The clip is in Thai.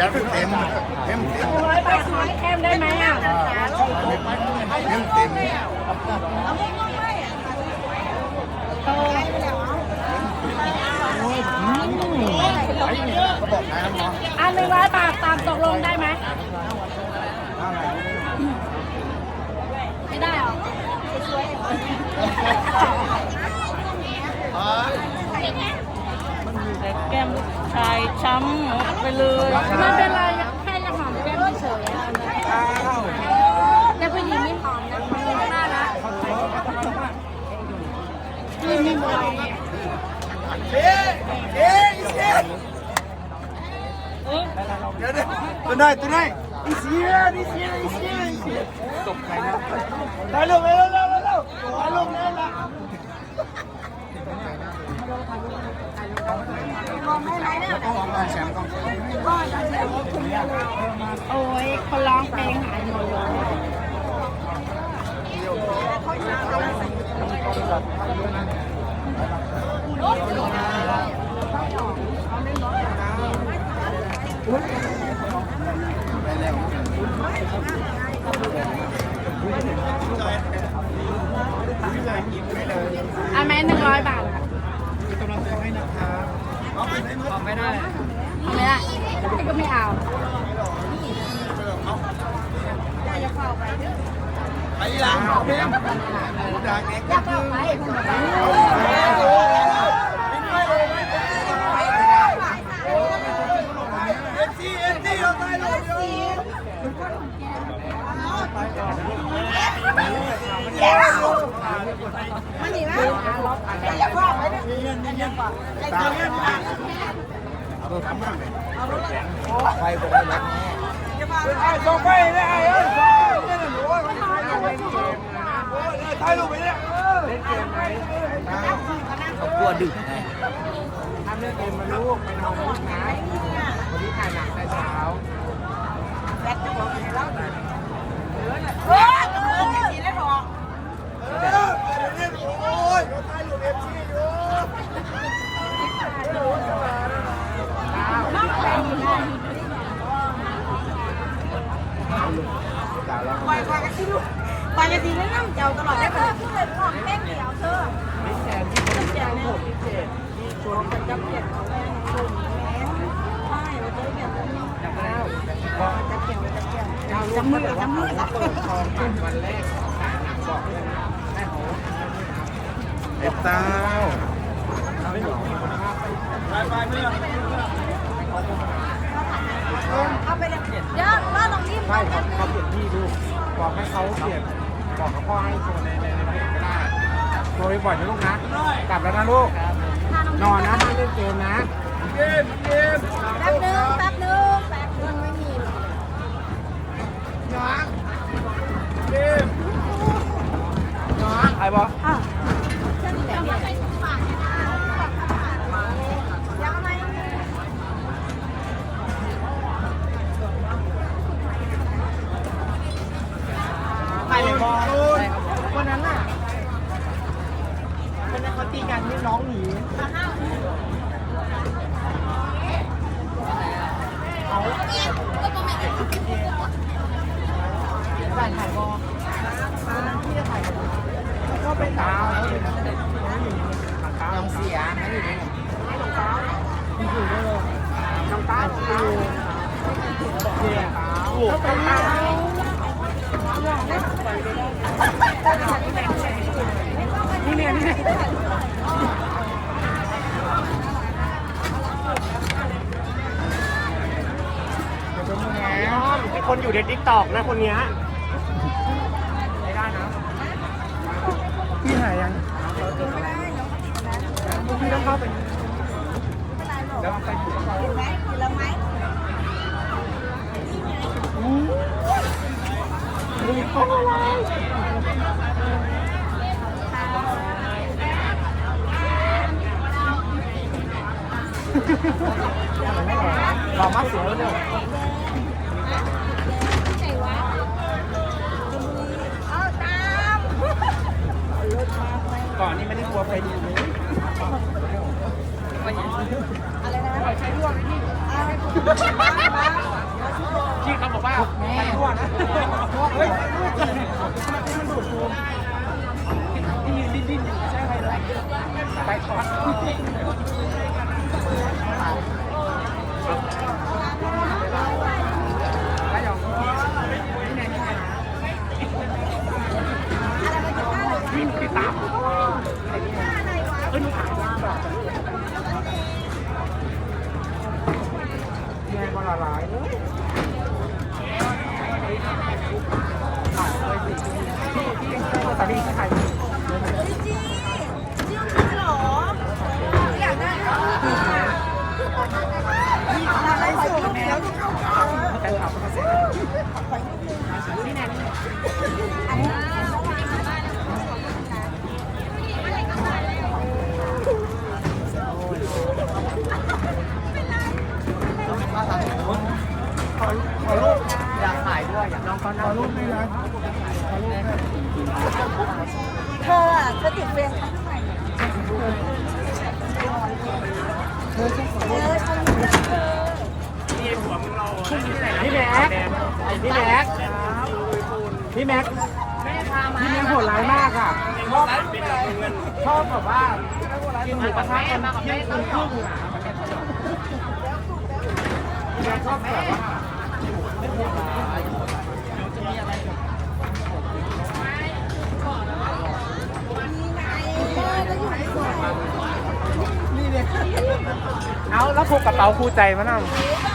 แบบเต็มเต็มเต็มร้อยไปสวยแคมได้ไหมอะเต็มเต็มเขาบอกนายน้ำหมออันหนึ่งร้อยบาทตามตกลงได้ไหมไม่ได้หรอ แต่แก้มลูกชายช้ำไปเลย มันเป็นไรแค่จะหอมแก้มเฉยๆอะแต่ผู้หญิงไม่หอมนะมันน่ารักนี่มีหมด เดี๋ยวเดี๋ยวตัวไหนตัวไหนอีเสียอีเสียอีเสียอีเสียตกใจนะได้ลงแล้วแล้วแล้วแล้วได้ลงแล้วละ มองไม่ไรเนี่ยต้องลองแชมป์ต้องโอ้ยเขาร้องเพลงหายหมดเลยอั นไหมหนึ่งร้อยบาทค่ะกำลังใจให้นะครับไม่ได้ก็ไม่เอาไปหลังเพียงดังเองอยากเอาไป เอ็นซีเอ็นซีเราได้ลงอยู่ มันหนีไหมอยากเอาไปเนี่ย ไปไปได้แล้วไอ้ ส่งไปเลยไอ้เอ้ยส่งไปเนี่ยหนูว่ามันถ่ายรูปไปเนี่ยเล่นเกมไหมเขากลัวดึกไงทำเล่นเกมมาลูกไปนอนลูกนะวันนี้ถ่ายหนังแต่เช้าเฮ้ยเออสีแล้วหรอ เออเดี๋ยวนี้โอ้ยถ่ายรูปเอฟซีอยู่ ปล่อยปล่อยกันสิลูกปล่อยกันสิแล้วน้ำเจ้าตลอดได้ปะพูดเลยพ่อแม่เกี่ยวเธอไม่แชร์ที่แชร์เนี่ยพิเศษชวนกันจับเปลี่ยนของแม่ของลูกแม่ใช่เราจะเปลี่ยนจับแล้วจับเกี่ยวจับเกี่ยวจับมือจับมือจับมือวันแรกบอกเลยนะแม่โหไอ้เต้าไปไปเมื่อ เอาไปเลยเดี๋ยว ว่าลองรีบใช่เขาเขาเปลี่ยนที่ดูบอกให้เขาเปลี่ยนบอกกับพ่อให้โชว์ในในในเพจก็ได้โชว์บ่อยๆนะลูกนะกลับแล้วนะลูกนอนนะไม่เล่นเกมนะเกมเกมแป๊บนึงแป๊บนึงแป๊บนึงไม่มีหรอกน้องเกมน้องไอ้บออะเส้นแบบนี้ยังไง ไปเลยบอลวันนั้นน่ะวันนั้น เขาตีกันที่น้องหนีเขาถ่ายถ่ายบอลวันนั้นพี่จะถ่ายกับก็ไปตาแล้วเลยน้องเสียไม่อยู่ในน้องตาอยู่ด้วยน้องตาอยู่เนี่ยก็ไปตามนี่เนี่ยนี่มี คนอยู่ในทิกตอกนะคนเนี้ยไม่ได้นะพี่หายยังพี่ต้องเข้าไปแล้วไปอยู่เห็นไหมเห็นแล้วไหมรอมากเสียแล้วเนี่ยเอาตาม ก่อนนี่ไม่ได้กลัวใครดีเลยอะไรนะใช้ด้วงไหมพี่อ้าวมามาพี่เขาบอกว่าใช้ด้วงนะเฮ้ยมันดูดกูที่ยืนดิ้นดิ้นอยู่ใช่ไหมเลยไปช็อตแล้วอย่างวิ่งติดตามเอ้ยมึงหายไปก่อน แม่ก็ละลายเลยขาดเลยสิพี่พี่พี่สามีที่ใคร พี่แม็กพี่แม็กโหดร้ายมากอะชอบชอบแบบว่ากินหมูกระทะกันเที่ยงคืนครึ่งอะพี่แม็กชอบแบบว่านี่ไงเธอจะอยู่ในสวนเอาแล้วพกกระเป๋าคู่ใจมานั่งก็